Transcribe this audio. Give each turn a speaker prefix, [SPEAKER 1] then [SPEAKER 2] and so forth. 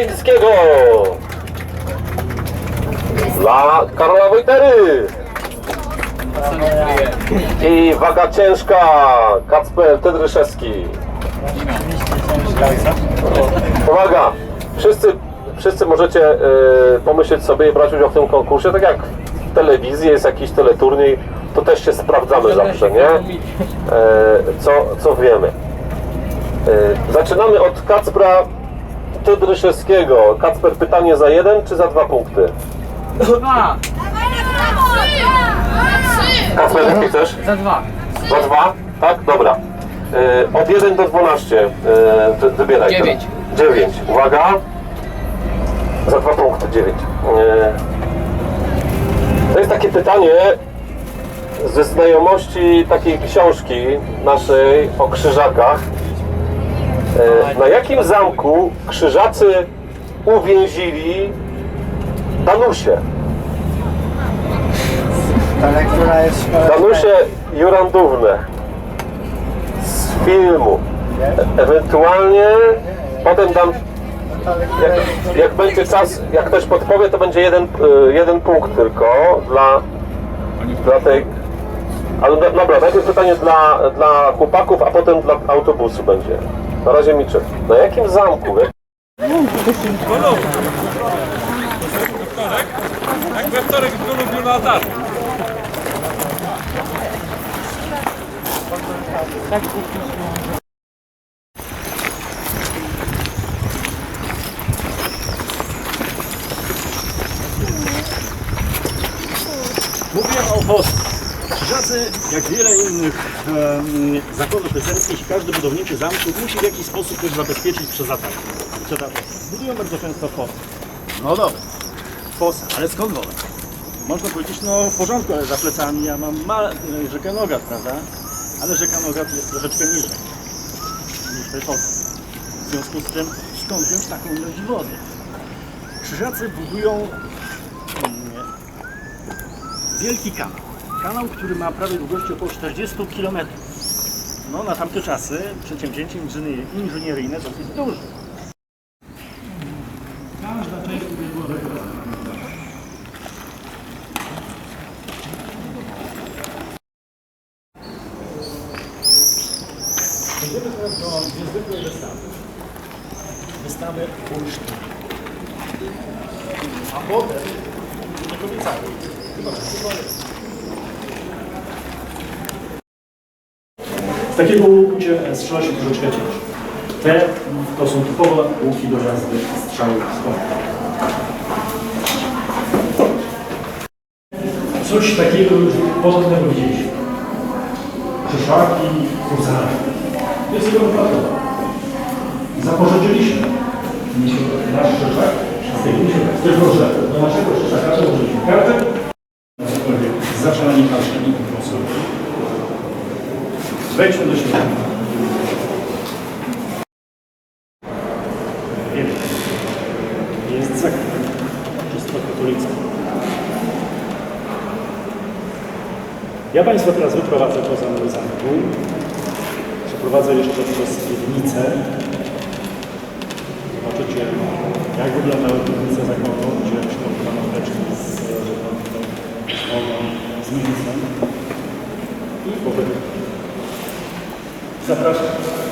[SPEAKER 1] Kamińskiego. Dla Karola Wojtery. I waga ciężka, Kacper Tedryszewski. Uwaga, wszyscy, wszyscy możecie e, pomyśleć sobie i brać udział w tym konkursie, tak jak w telewizji jest jakiś teleturniej, to też się sprawdzamy zawsze, nie? E, co, co wiemy. E, zaczynamy od Kacpra Tedryszewskiego. Kacper, pytanie za jeden czy za dwa punkty?
[SPEAKER 2] Dwa!
[SPEAKER 1] Kacper, jak chcesz?
[SPEAKER 2] Za dwa.
[SPEAKER 1] Za dwa? Tak? Dobra. E, od 1 do 12 e, wy- wybieraj.
[SPEAKER 2] Dziewięć.
[SPEAKER 1] 9. Uwaga. Za dwa punkty 9. E, to jest takie pytanie ze znajomości takiej książki naszej o krzyżakach. E, na jakim zamku krzyżacy uwięzili Danusię?
[SPEAKER 3] Ale która jest?
[SPEAKER 1] Danusię Jurandównę z filmu. E- Ewentualnie potem dam, jak, jak będzie czas, jak ktoś podpowie, to będzie jeden, e, jeden punkt tylko dla, dla tej... Ale do- dobra, najpierw pytanie dla, dla chłopaków, a potem dla autobusu będzie. Na razie milczę. Na jakim zamku? Jak-
[SPEAKER 4] Jak we wtorek w ulubiona data.
[SPEAKER 5] Mówiłem o WOS. Krzyżacy, jak wiele innych em, zakładów rycerskich, każdy budowniczy zamku musi w jakiś sposób też zabezpieczyć przed atakiem. Przed. Budują bardzo często fosy. No dobra, fosa, ale skąd woda? Można powiedzieć, no w porządku, ale za plecami ja mam ma, rzekę Nogat, prawda? Ale rzeka Nogat jest troszeczkę niżej niż te fosy. W związku z czym, skąd wziąć taką ilość wody? Krzyżacy budują mm, wielki kanał. Kanał, który ma prawie długość około 40 km. No na tamte czasy przedsięwzięcie inżynier- inżynieryjne dosyć duże. Każda część. Przejdziemy teraz do niezwykłej wystawy. Wystawy bursztynu. A potem do kobiecami. Chyba, chyba jest. Takiego łuku strzela się troszeczkę ciężej. Te to są typowe łuki do jazdy kąta. Coś takiego już podobnego widzieliśmy. Krzeszaki, huzary. Jest jego wypadkowa. Zapożyczyliśmy nasz krzeszak z może do naszego krzeszaka założyliśmy kartę. Na cokolwiek z zaczynaniem naszego procesu. Wejdźmy do środka. Jest zakon, wszystko katolickie. Ja Państwa teraz wyprowadzę poza mój zamku. Przeprowadzę jeszcze przez piwnicę. Zobaczycie, jak wyglądały piwnice zakonu, gdzie przygotowano beczki z z wodą, z mięsem. I potem Zapraszam.